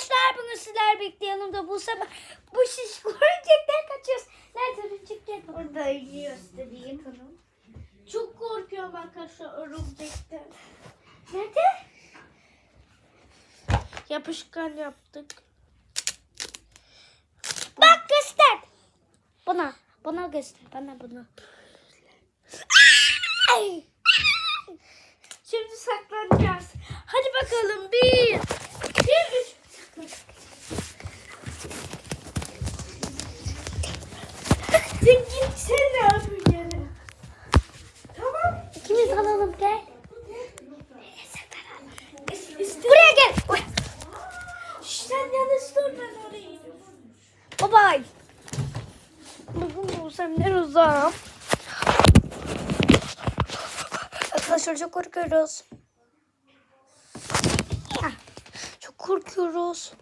Arkadaşlar bugün sizler birlikte yanımda bu sefer bu şiş örümcekten kaçıyoruz. Nerede örümcek gel bak. Orada elini göstereyim. Çok korkuyorum arkadaşlar örümcekten. Nerede? Yapışkan yaptık. Bak göster. Bana. Bana göster. Bana bunu. Şimdi saklanacağız. Hadi bakalım. Bir, iki, üç. Sen git sen ne yapıyorsun yere? Tamam. İkimiz alalım gel. İşte, Buraya gel. Oy. sen yanlış dur ben oraya iniyorum. Bye. Bugün bu semler uzağım. Arkadaşlar çok korkuyoruz. Ah, Çok korkuyoruz.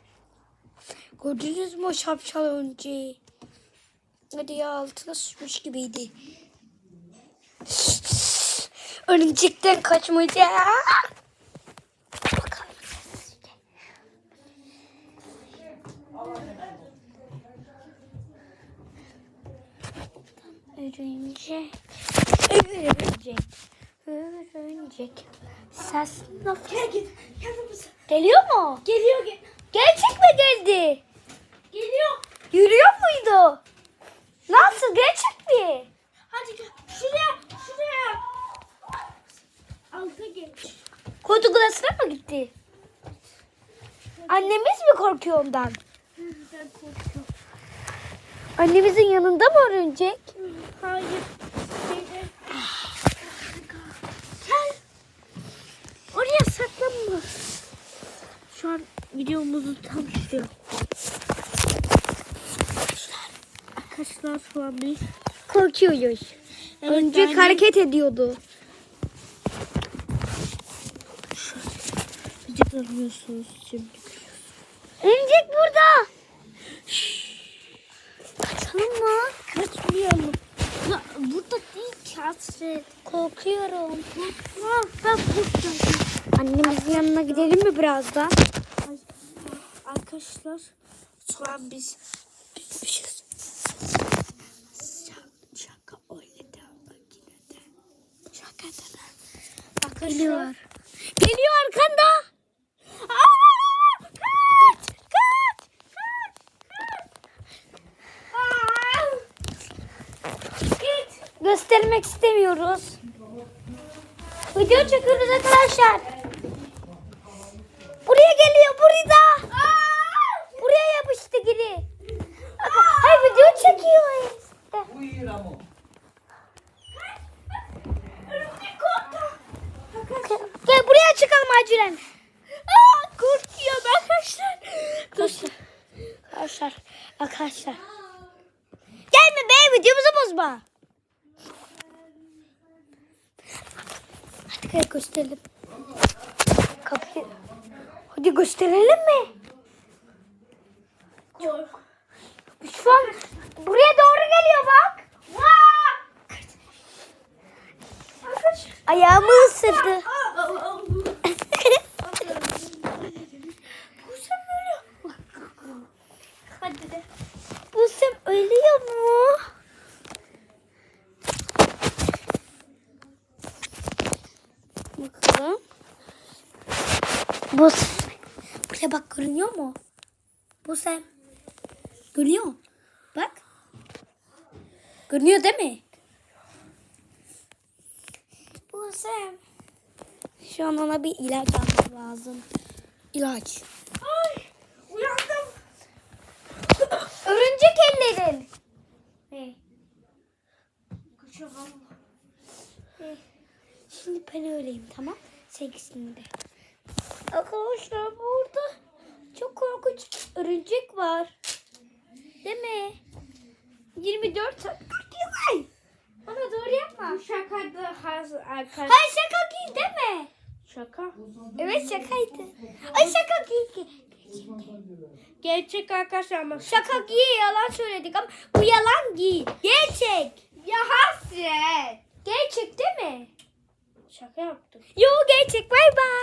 Gördünüz mü o şapşal önceyi? Hadi ya altına sıçmış gibiydi. Örümcekten kaçmayacağım. Örümcek. Örümcek. Örümcek. Ses nasıl? Gel git. Yanımıza. Geliyor mu? Geliyor gel. Gerçek mi geldi? Geliyor. Yürüyor muydu? Nasıl? Gerçek mi? Hadi gel. Şuraya. Şuraya. Alta geç. Koltuk odasına mı gitti? Annemiz mi korkuyor ondan? Ben korkuyorum. Annemizin yanında mı örümcek? Hayır. Gel. Oraya saklanma. Şu an videomuzu tam tutuyor. Arkadaşlar şu an biz Korkuyoruz. Evet, örümcek ben- hareket ediyordu. bizi görmüyorsunuz şimdi. Örümcek burada. Mı? Kaçmayalım. Ya, burada değil ki hasret. Korkuyorum. Ha, ben korktum. Annemizin yanına gidelim mi birazdan? Arkadaşlar şu an biz bitmişiz. Şaka, şaka oynadı makinede. Şaka da. Arkadaşlar. Geliyor. Geliyor arkanda. Aa! Kaç! Kaç! Kaç! Kaç! Aa! Git! Göstermek istemiyoruz. Video çekiyoruz arkadaşlar. Buraya geliyor burada. Buraya yapıştı geri. Hayır video çekiyor. Buyur ama. Gel buraya çıkalım acilen. Aa, korkuyor. Arkadaşlar. Arkadaşlar. Arkadaşlar. Gelme be videomuzu bozma. Hadi gösterelim. Kapıyı. Hadi gösterelim mi? Kork. Şu an buraya doğru geliyor bak. Ayağımı ısırdı. Aa, aa, aa. Kusam ölüyor. Hadi de. Busem ölüyor mu? Bakalım. Busem. Buraya bak görünüyor mu? Busem. Görünüyor. Bak. Görünüyor değil mi? Busem. Şu an ona bir ilaç almam lazım. İlaç. Ay, uyandım. Örümcek ellerin. Ne? Şimdi ben öyleyim tamam. Sevgisini de. Arkadaşlar burada çok korkunç örümcek var. Değil mi? 24 saat. Ay! Bana doğru yapma. Bu şakaydı has arkadaş. Hayır şaka değil değil mi? Şaka. Evet şakaydı. Ay şaka değil. Gerçek arkadaşlar ama Şaka değil yalan söyledik ama bu yalan değil. Gerçek. Ya hasret. Gerçek değil mi? Şaka yaptık. Yo gerçek bay bay.